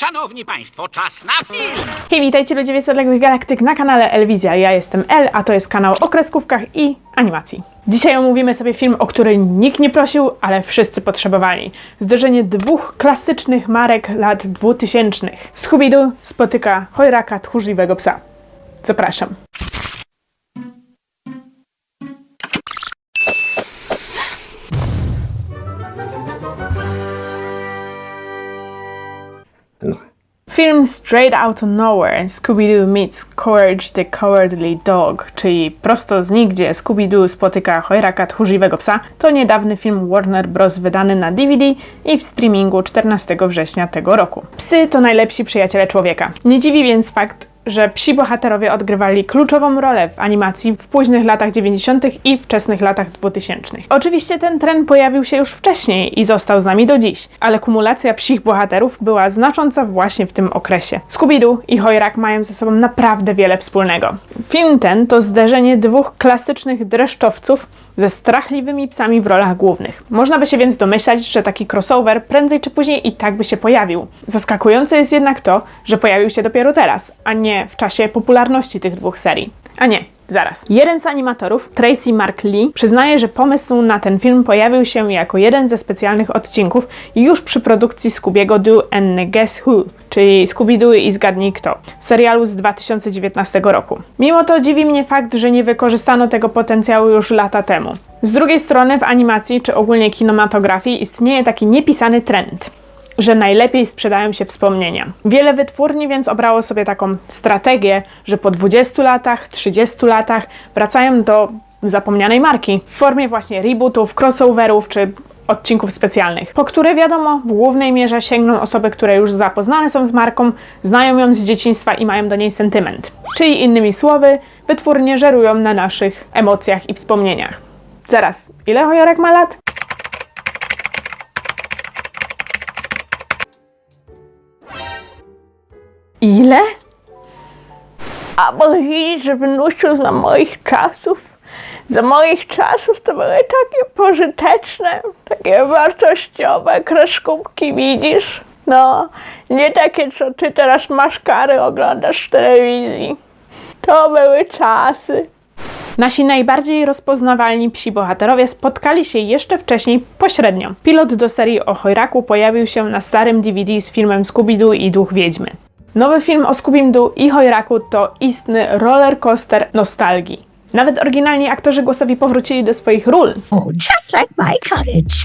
Szanowni Państwo, czas na film! Hej, witajcie ludzie z galaktyk na kanale Elwizja. Ja jestem El, a to jest kanał o kreskówkach i animacji. Dzisiaj omówimy sobie film, o który nikt nie prosił, ale wszyscy potrzebowali. Zderzenie dwóch klasycznych marek lat 2000. Scooby-Doo spotyka chojraka tchórzliwego psa. Zapraszam. Film Straight Out of Nowhere Scooby-Doo meets Courage the Cowardly Dog, czyli prosto z nigdzie Scooby-Doo spotyka chojraka tchórzliwego psa, to niedawny film Warner Bros. wydany na DVD i w streamingu 14 września tego roku. Psy to najlepsi przyjaciele człowieka. Nie dziwi więc fakt, że psi bohaterowie odgrywali kluczową rolę w animacji w późnych latach 90. i wczesnych latach 2000. Oczywiście ten trend pojawił się już wcześniej i został z nami do dziś, ale kumulacja psich bohaterów była znacząca właśnie w tym okresie. Scooby-Doo i Chojrak mają ze sobą naprawdę wiele wspólnego. Film ten to zderzenie dwóch klasycznych dreszczowców ze strachliwymi psami w rolach głównych. Można by się więc domyślać, że taki crossover prędzej czy później i tak by się pojawił. Zaskakujące jest jednak to, że pojawił się dopiero teraz, a nie w czasie popularności tych dwóch serii. A nie, zaraz. Jeden z animatorów, Tracy Mark Lee, przyznaje, że pomysł na ten film pojawił się jako jeden ze specjalnych odcinków już przy produkcji Scoobiego Doo and Guess Who, czyli Scooby-Doo i Zgadnij Kto, serialu z 2019 roku. Mimo to dziwi mnie fakt, że nie wykorzystano tego potencjału już lata temu. Z drugiej strony w animacji czy ogólnie kinematografii istnieje taki niepisany trend że najlepiej sprzedają się wspomnienia. Wiele wytwórni więc obrało sobie taką strategię, że po 20 latach, 30 latach wracają do zapomnianej marki w formie właśnie rebootów, crossoverów czy odcinków specjalnych, po które wiadomo w głównej mierze sięgną osoby, które już zapoznane są z marką, znają ją z dzieciństwa i mają do niej sentyment. Czyli innymi słowy, wytwórnie żerują na naszych emocjach i wspomnieniach. Zaraz, ile Hojorek ma lat? Ile? A bo widzisz, że wnusiu za moich czasów, za moich czasów to były takie pożyteczne, takie wartościowe kreskówki, widzisz? No, nie takie, co ty teraz masz kary oglądasz w telewizji. To były czasy. Nasi najbardziej rozpoznawalni psi bohaterowie spotkali się jeszcze wcześniej pośrednio. Pilot do serii o Chojraku pojawił się na starym DVD z filmem Scooby-Doo i Duch Wiedźmy. Nowy film o Scooby-Doo i Chojraku to istny rollercoaster nostalgii. Nawet oryginalni aktorzy głosowi powrócili do swoich ról. Oh, just like my cottage.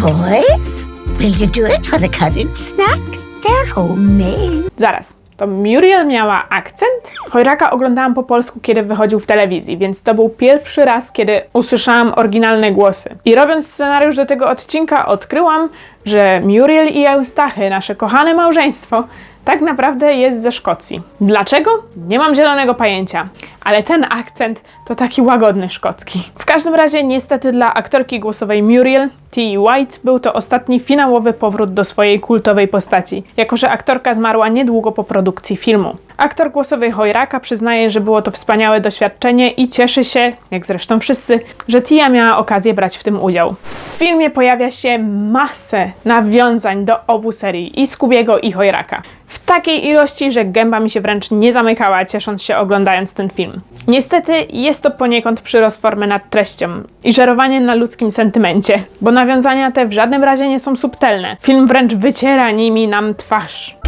Boys, will you do it for the cottage snack? They're homemade. Zaraz. To Muriel miała akcent? Chojraka oglądałam po polsku, kiedy wychodził w telewizji, więc to był pierwszy raz, kiedy usłyszałam oryginalne głosy. I robiąc scenariusz do tego odcinka, odkryłam, że Muriel i Eustachy, nasze kochane małżeństwo, tak naprawdę jest ze Szkocji. Dlaczego? Nie mam zielonego pojęcia, ale ten akcent to taki łagodny szkocki. W każdym razie, niestety dla aktorki głosowej Muriel, T. White, był to ostatni finałowy powrót do swojej kultowej postaci, jako że aktorka zmarła niedługo po produkcji filmu. Aktor głosowy Hojraka przyznaje, że było to wspaniałe doświadczenie i cieszy się, jak zresztą wszyscy, że Tia miała okazję brać w tym udział. W filmie pojawia się masę nawiązań do obu serii, i Skubiego i Hojraka. W takiej ilości, że gęba mi się wręcz nie zamykała, ciesząc się oglądając ten film. Niestety jest to poniekąd przyrost formy nad treścią i żerowanie na ludzkim sentymencie, bo nawiązania te w żadnym razie nie są subtelne. Film wręcz wyciera nimi nam twarz.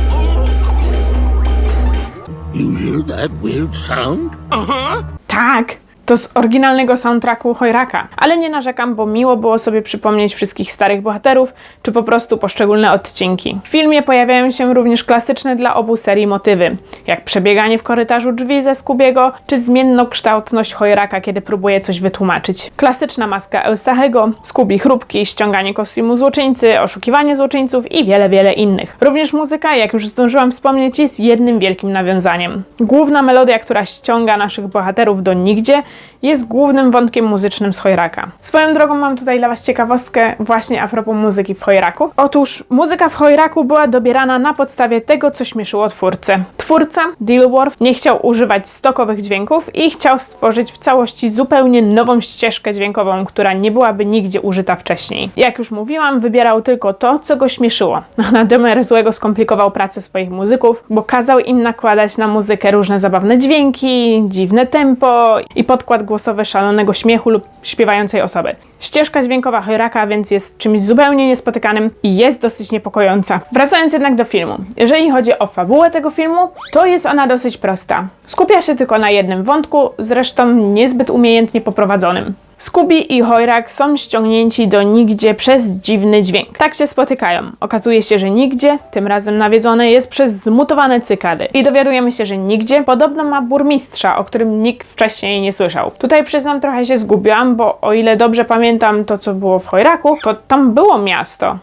You hear that weird sound? Uh-huh. Tak, to z oryginalnego soundtracku Chojraka. Ale nie narzekam, bo miło było sobie przypomnieć wszystkich starych bohaterów, czy po prostu poszczególne odcinki. W filmie pojawiają się również klasyczne dla obu serii motywy, jak przebieganie w korytarzu drzwi ze Skubiego, czy zmiennokształtność Chojraka, kiedy próbuje coś wytłumaczyć. Klasyczna maska Eustachego, Skubi chrupki, ściąganie kostiumu złoczyńcy, oszukiwanie złoczyńców i wiele, wiele innych. Również muzyka, jak już zdążyłam wspomnieć, jest jednym wielkim nawiązaniem. Główna melodia, która ściąga naszych bohaterów do nigdzie, jest głównym wątkiem muzycznym z Chojraka. Swoją drogą mam tutaj dla Was ciekawostkę właśnie a propos muzyki w Chojraku. Otóż muzyka w Chojraku była dobierana na podstawie tego, co śmieszyło twórcę. Twórca, Dilworth, nie chciał używać stokowych dźwięków i chciał stworzyć w całości zupełnie nową ścieżkę dźwiękową, która nie byłaby nigdzie użyta wcześniej. Jak już mówiłam, wybierał tylko to, co go śmieszyło. Na domiar złego skomplikował pracę swoich muzyków, bo kazał im nakładać na muzykę różne zabawne dźwięki, dziwne tempo i podkład głosowy szalonego śmiechu lub śpiewającej osoby. Ścieżka dźwiękowa Chojraka więc jest czymś zupełnie niespotykanym i jest dosyć niepokojąca. Wracając jednak do filmu. Jeżeli chodzi o fabułę tego filmu, to jest ona dosyć prosta. Skupia się tylko na jednym wątku, zresztą niezbyt umiejętnie poprowadzonym. Scooby i Hoirak są ściągnięci do nigdzie przez dziwny dźwięk. Tak się spotykają. Okazuje się, że nigdzie, tym razem nawiedzone jest przez zmutowane cykady. I dowiadujemy się, że nigdzie podobno ma burmistrza, o którym nikt wcześniej nie słyszał. Tutaj przyznam, trochę się zgubiłam, bo o ile dobrze pamiętam to, co było w Hoiraku, to tam było miasto.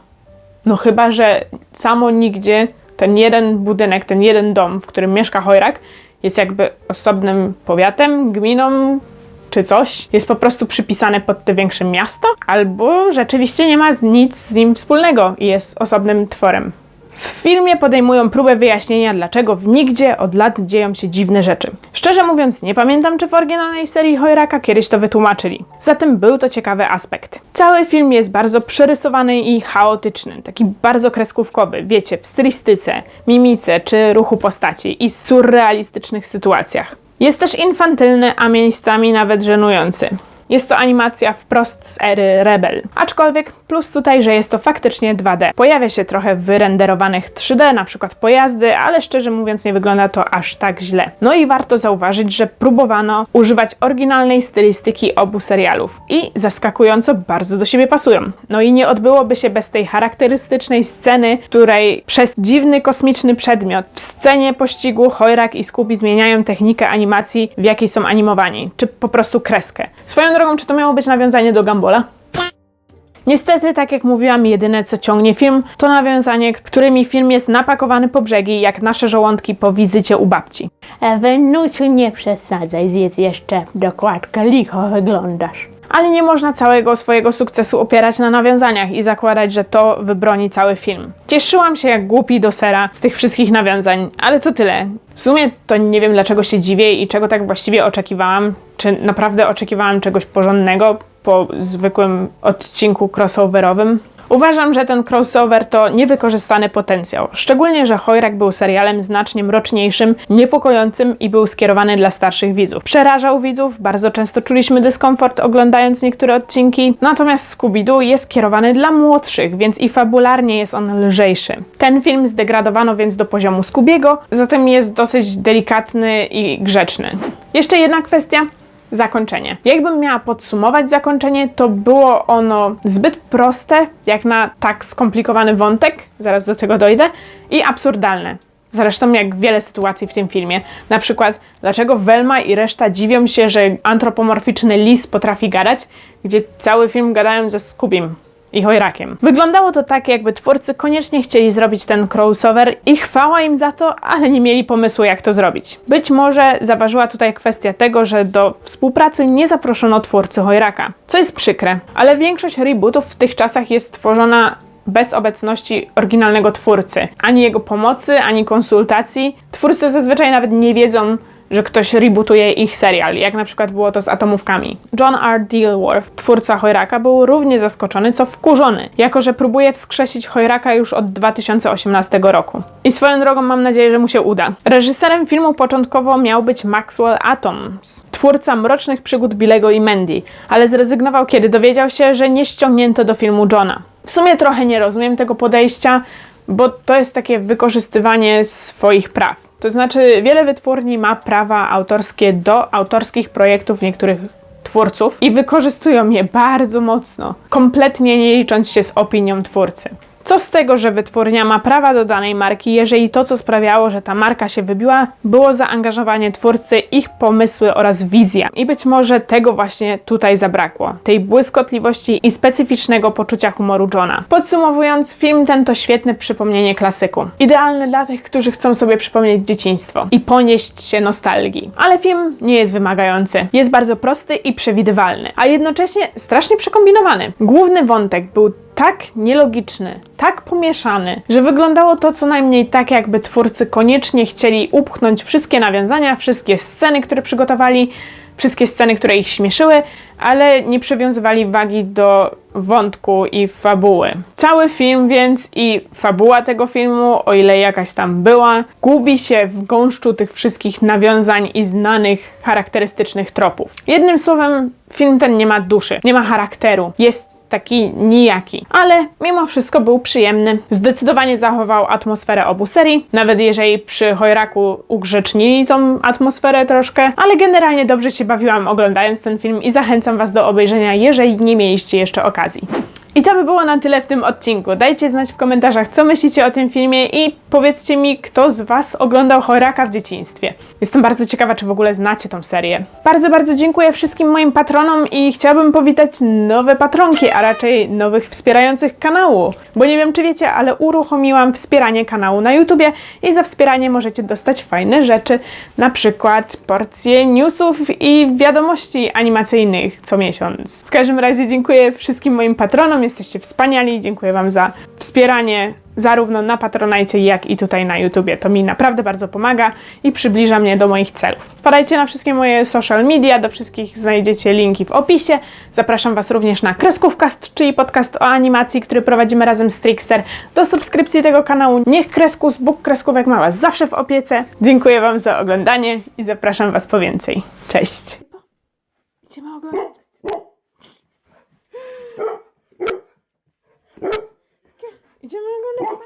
No chyba, że samo nigdzie ten jeden budynek, ten jeden dom, w którym mieszka Chojrak, jest jakby osobnym powiatem, gminą czy coś, jest po prostu przypisane pod te większe miasto, albo rzeczywiście nie ma nic z nim wspólnego i jest osobnym tworem. W filmie podejmują próbę wyjaśnienia, dlaczego w nigdzie od lat dzieją się dziwne rzeczy. Szczerze mówiąc, nie pamiętam, czy w oryginalnej serii Hojraka kiedyś to wytłumaczyli. Zatem był to ciekawy aspekt. Cały film jest bardzo przerysowany i chaotyczny, taki bardzo kreskówkowy, wiecie, w stylistyce, mimice czy ruchu postaci i surrealistycznych sytuacjach. Jest też infantylny, a miejscami nawet żenujący. Jest to animacja wprost z ery Rebel. Aczkolwiek plus tutaj, że jest to faktycznie 2D. Pojawia się trochę wyrenderowanych 3D, na przykład pojazdy, ale szczerze mówiąc nie wygląda to aż tak źle. No i warto zauważyć, że próbowano używać oryginalnej stylistyki obu serialów i zaskakująco bardzo do siebie pasują. No i nie odbyłoby się bez tej charakterystycznej sceny, w której przez dziwny kosmiczny przedmiot w scenie pościgu Hojrak i Scooby zmieniają technikę animacji, w jakiej są animowani, czy po prostu kreskę. Swoją drogą, czy to miało być nawiązanie do Gambola? Niestety, tak jak mówiłam, jedyne co ciągnie film, to nawiązanie, którymi film jest napakowany po brzegi, jak nasze żołądki po wizycie u babci. Ewenusiu, nie przesadzaj, zjedz jeszcze dokładkę, licho wyglądasz. Ale nie można całego swojego sukcesu opierać na nawiązaniach i zakładać, że to wybroni cały film. Cieszyłam się jak głupi do sera z tych wszystkich nawiązań, ale to tyle. W sumie to nie wiem dlaczego się dziwię i czego tak właściwie oczekiwałam. Czy naprawdę oczekiwałam czegoś porządnego po zwykłym odcinku crossoverowym? Uważam, że ten crossover to niewykorzystany potencjał. Szczególnie, że Hojrak był serialem znacznie mroczniejszym, niepokojącym i był skierowany dla starszych widzów. Przerażał widzów, bardzo często czuliśmy dyskomfort oglądając niektóre odcinki, natomiast Scooby-Doo jest skierowany dla młodszych, więc i fabularnie jest on lżejszy. Ten film zdegradowano więc do poziomu Scoobiego, zatem jest dosyć delikatny i grzeczny. Jeszcze jedna kwestia. Zakończenie. Jakbym miała podsumować zakończenie, to było ono zbyt proste, jak na tak skomplikowany wątek, zaraz do tego dojdę, i absurdalne. Zresztą jak wiele sytuacji w tym filmie. Na przykład, dlaczego Velma i reszta dziwią się, że antropomorficzny lis potrafi gadać, gdzie cały film gadają ze Scubim i Hojrakiem. Wyglądało to tak, jakby twórcy koniecznie chcieli zrobić ten crossover i chwała im za to, ale nie mieli pomysłu, jak to zrobić. Być może zaważyła tutaj kwestia tego, że do współpracy nie zaproszono twórcy Hojraka, co jest przykre, ale większość rebootów w tych czasach jest tworzona bez obecności oryginalnego twórcy, ani jego pomocy, ani konsultacji. Twórcy zazwyczaj nawet nie wiedzą, że ktoś rebootuje ich serial, jak na przykład było to z Atomówkami. John R. Dilworth, twórca Hojraka, był równie zaskoczony, co wkurzony, jako że próbuje wskrzesić Hojraka już od 2018 roku. I swoją drogą mam nadzieję, że mu się uda. Reżyserem filmu początkowo miał być Maxwell Atoms, twórca Mrocznych Przygód Billego i Mandy, ale zrezygnował, kiedy dowiedział się, że nie ściągnięto do filmu Johna. W sumie trochę nie rozumiem tego podejścia, bo to jest takie wykorzystywanie swoich praw. To znaczy, wiele wytwórni ma prawa autorskie do autorskich projektów niektórych twórców i wykorzystują je bardzo mocno, kompletnie nie licząc się z opinią twórcy. Co z tego, że wytwórnia ma prawa do danej marki, jeżeli to, co sprawiało, że ta marka się wybiła, było zaangażowanie twórcy, ich pomysły oraz wizja. I być może tego właśnie tutaj zabrakło. Tej błyskotliwości i specyficznego poczucia humoru Johna. Podsumowując, film ten to świetne przypomnienie klasyku. Idealny dla tych, którzy chcą sobie przypomnieć dzieciństwo i ponieść się nostalgii. Ale film nie jest wymagający. Jest bardzo prosty i przewidywalny, a jednocześnie strasznie przekombinowany. Główny wątek był tak nielogiczny, tak pomieszany, że wyglądało to co najmniej tak, jakby twórcy koniecznie chcieli upchnąć wszystkie nawiązania, wszystkie sceny, które przygotowali, wszystkie sceny, które ich śmieszyły, ale nie przywiązywali wagi do wątku i fabuły. Cały film więc i fabuła tego filmu, o ile jakaś tam była, gubi się w gąszczu tych wszystkich nawiązań i znanych, charakterystycznych tropów. Jednym słowem, film ten nie ma duszy, nie ma charakteru. Jest taki nijaki, ale mimo wszystko był przyjemny. Zdecydowanie zachował atmosferę obu serii, nawet jeżeli przy Hojraku ugrzecznili tą atmosferę troszkę, ale generalnie dobrze się bawiłam oglądając ten film i zachęcam Was do obejrzenia, jeżeli nie mieliście jeszcze okazji. I to by było na tyle w tym odcinku. Dajcie znać w komentarzach, co myślicie o tym filmie i powiedzcie mi, kto z Was oglądał Choraka w dzieciństwie. Jestem bardzo ciekawa, czy w ogóle znacie tą serię. Bardzo, bardzo dziękuję wszystkim moim patronom i chciałabym powitać nowe patronki, a raczej nowych wspierających kanału. Bo nie wiem, czy wiecie, ale uruchomiłam wspieranie kanału na YouTubie i za wspieranie możecie dostać fajne rzeczy, na przykład porcje newsów i wiadomości animacyjnych co miesiąc. W każdym razie dziękuję wszystkim moim patronom, jesteście wspaniali, dziękuję Wam za wspieranie zarówno na Patronajcie, jak i tutaj na YouTubie. To mi naprawdę bardzo pomaga i przybliża mnie do moich celów. Wpadajcie na wszystkie moje social media, do wszystkich znajdziecie linki w opisie. Zapraszam Was również na Kreskówkast, czyli podcast o animacji, który prowadzimy razem z Trickster. Do subskrypcji tego kanału. Niech Kreskus, Bóg Kreskówek ma Was zawsze w opiece. Dziękuję Wam za oglądanie i zapraszam Was po więcej. Cześć! Idziemy oglądać. Idziemy oglądać